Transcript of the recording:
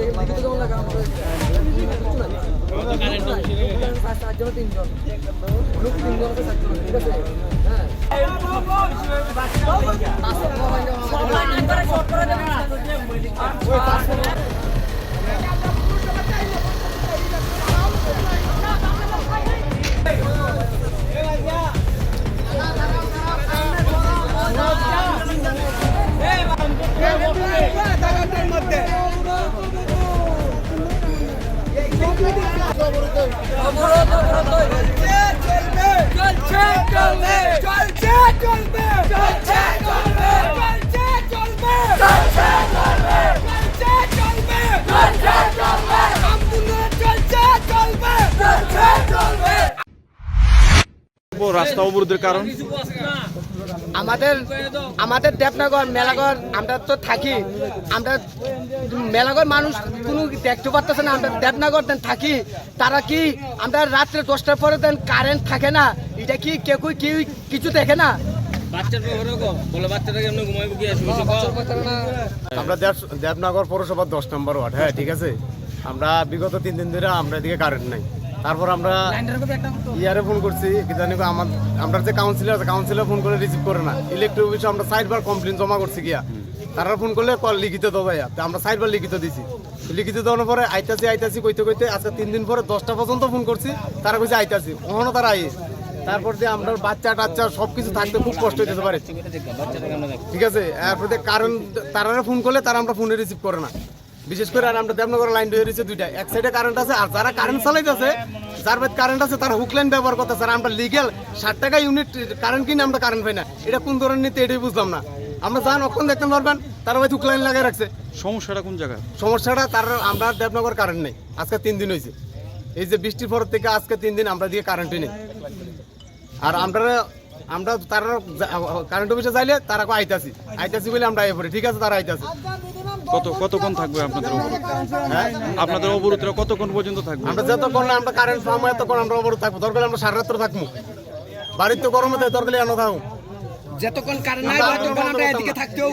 লিখিত কেমন লাগে আমাদের চারজন তিনজন লোক তিনজন আছে চলছে ঠিক চলছে হ্যাঁ রাস্তা অবরোধের কারণ? আমাদের আমাদের দেবনগর মেলাগড় আমরা তো থাকি। আমরা মেলাগড় মানুষ কোনো দেখতে পারতেছে না আমরা দেবনগর দেন থাকি। তারা কি আমরা রাত্রে দশটার পরে দেন কারেন্ট থাকে না? এটা কি কেউ কেউ কিছু দেখে না? আমরা দেব- দেবনগর পৌরসভার দশ নম্বর ওয়ার্ড হ্যাঁ ঠিক আছে? আমরা বিগত তিন দিন ধরে আমরা এদিকে কারেন্ট নাই। তারপর আমরা ইয়ারে ফোন করছি জানি আমার আমরা যে কাউন্সিলর আছে কাউন্সিলর ফোন করে রিসিভ করে না। ইলেকট্রিক অফিসে আমরা সাইডবার কমপ্লেন জমা করছি গিয়া। তারা ফোন করলে কল লিখিত দেবো ভাইয়া। তা আমরা সাইডবার লিখিত দিছি। লিখিত দেওয়ার পরে আইতাছি আইতাছি কইতে কইতে আজকে তিন দিন পরে দশটা পর্যন্ত ফোন করছি। তারা কইছে আইতাছি। ওখানে তারা আই তারপর যে আমরা বাচ্চা টাচ্চা সব কিছু থাকতে খুব কষ্ট হইতে পারে ঠিক আছে? এরপরে কারণ তারা ফোন করলে তারা আমরা ফোনে রিসিভ করে না। বিশেষ করে আর আমরা দেবনগর লাইন ধরে রয়েছে দুইটা। এক সাইডে কারেন্ট আছে আর যারা কারেন্ট চালাইতেছে যার বাদ কারেন্ট আছে তারা হুক লাইন ব্যবহার করতেছে। আর আমরা লিগেল ষাট টাকা ইউনিট কারেন্ট কিনে আমরা কারেন্ট পাই না। এটা কোন ধরনের নীতি এটাই বুঝলাম না। আমরা যান অক্ষণ দেখতে পারবেন তারা ভাই হুক লাইন লাগাই রাখছে। সমস্যাটা কোন জায়গায়? সমস্যাটা তার আমরা দেবনগর কারেন্ট নেই। আজকে তিন দিন হয়েছে। এই যে বৃষ্টির পর থেকে আজকে তিন দিন আমরা দিয়ে কারেন্টই নেই। আর আমরা আমরা তারা কারেন্ট অফিসে যাইলে তারা আইতাছি। আইতাছি বলে আমরা আই পড়ি। ঠিক আছে তারা আইতাছি। কত কতক্ষণ থাকবে আপনাদের অবরোধ? হ্যাঁ আপনাদের অবরোধটা কতক্ষণ পর্যন্ত থাকবে? আমরা যতক্ষণ না আমরা কারেন্ট পাবো এতক্ষণ আমরা অবরোধ থাকব। দরকার আমরা সারা রাত্র থাকব। বাড়িতে গরমে দরকার আনো খাও থাকব যতক্ষণ কারেন্ট নাই ততক্ষণ আমরা এদিকে থাকতেও